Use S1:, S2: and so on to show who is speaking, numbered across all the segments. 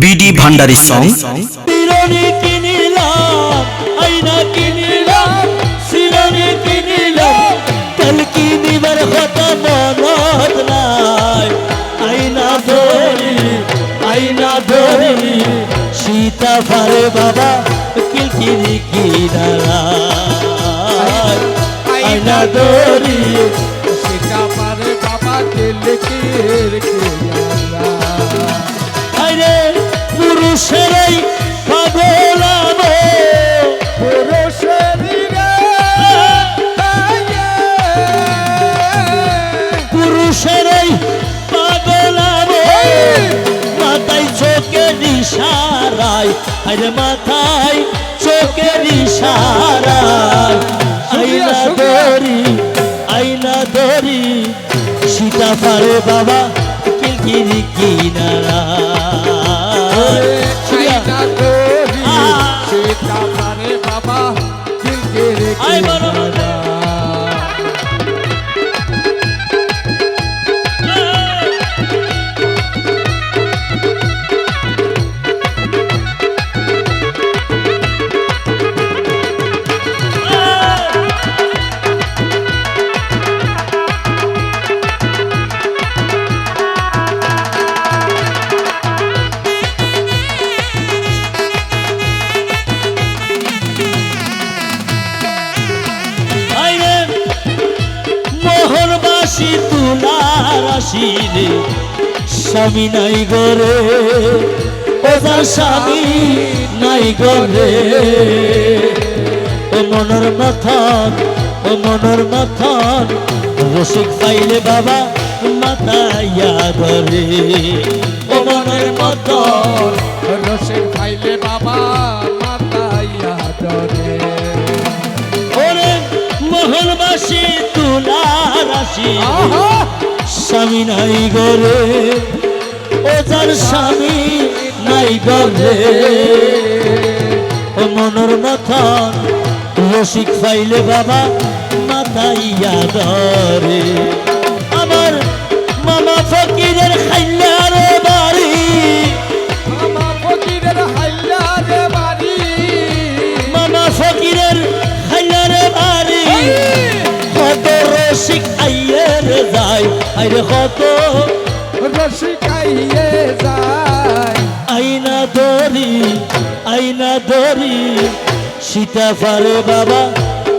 S1: BD Bhandari song
S2: শিরনি কিনিলাম আইনা কিনিলাম শিরনি কিনিলাম কাল আরে মাথায় চোখের ইশারা। আইনা ধরি আইনা ধরি। সীতা পারে বাবা কিলকিরি কিনারা। মোহনবাসী তুলার আসিলে। স্বামী নাই গরে ওজার স্বামী নাই গরে ও মনের মাথান ও মনের মাথান রসিক পাইলে বাবা মাথাইয়া ধরে ও মনের মাথান
S3: রসের খাইলে বাবা আহা।
S2: স্বামী নাই গরে ও যার স্বামী নাই গরে ও মনের মথন রসিক পাইলে বাবা মাথাইয়া ধরে আমার মামা ফকিরের খাইলার আইরে কত
S3: রসিকাইয়ে যায়।
S2: আইনা ধরি আইনা ধরি সীতা ফারে বাবা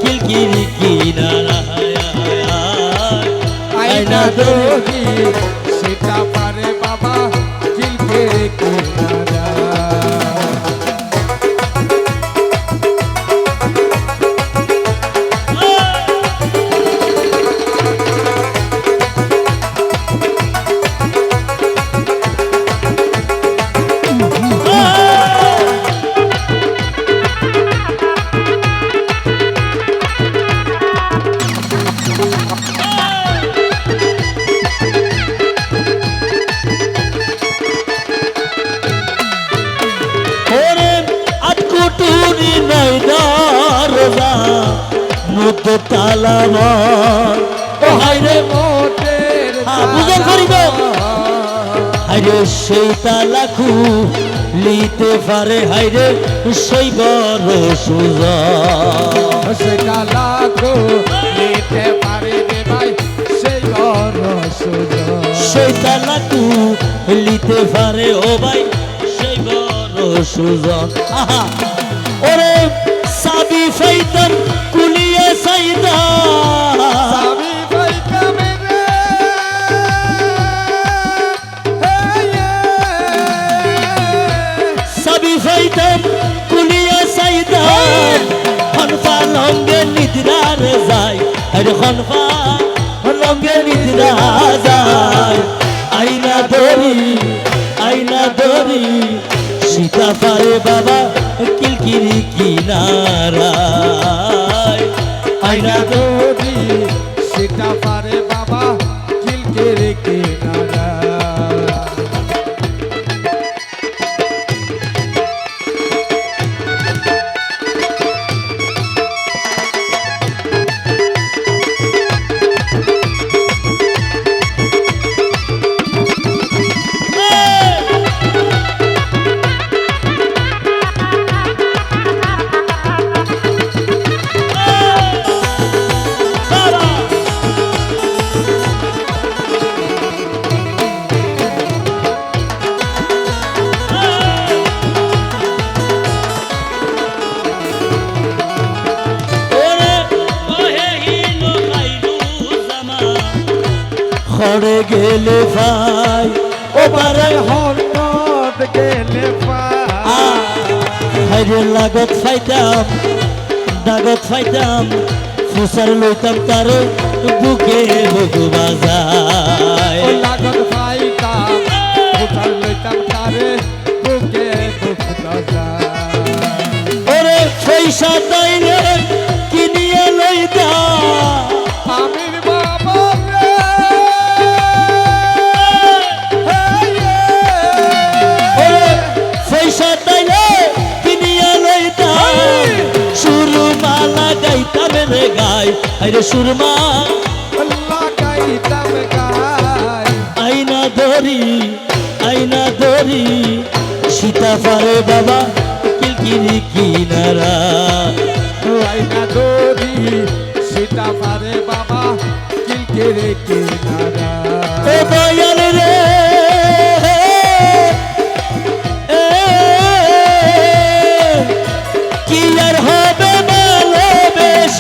S2: কিলকিরি কিনারা
S3: আইনা ধরি সেটা
S2: দরজা মতো তালামার ও হাইরে
S3: মোটের
S2: বুঝল করিব। হাইরে সেই তালাকু লিতে পারে হাইরে সেই বড় সুজা
S3: সেটা লাগো নিতে পারে রে ভাই সেই বড় সুযোগ
S2: সেই তালাকু লিতে পারে ও ভাই সেই বড় সুজন আহা সাবি ফাইতাম কুলিয়ে সাইদা সাবি ফাইতাম কুলিয়ে সাইদা খনফা লঙ্গে নিদ্রার যায়। আরে খনফা লঙ্গে নিদ্রা যায়। আইনা ধরি আইনা ধরি সীতা পারে বাবা কিলকিরি কিনারায় পড়ে গেলে ভাই ও পারে
S3: হনত গেলে
S2: হাইরে লাগত ফাইতাম দাগত ফাইতাম ফুসার লইতাম তারে বুকে বুকু বাজায়।
S3: লাগত পাইতাম উঠার লইতাম তারে বুকে যায়
S2: ওরে আরে সুরমা। আইনা ধরি আইনা ধরি। সীতা
S3: পারে বাবা
S2: কিলকিরি কিনারা। আইনা ধরি সীতা পারে বাবা কিলকিরি কিনারা। ও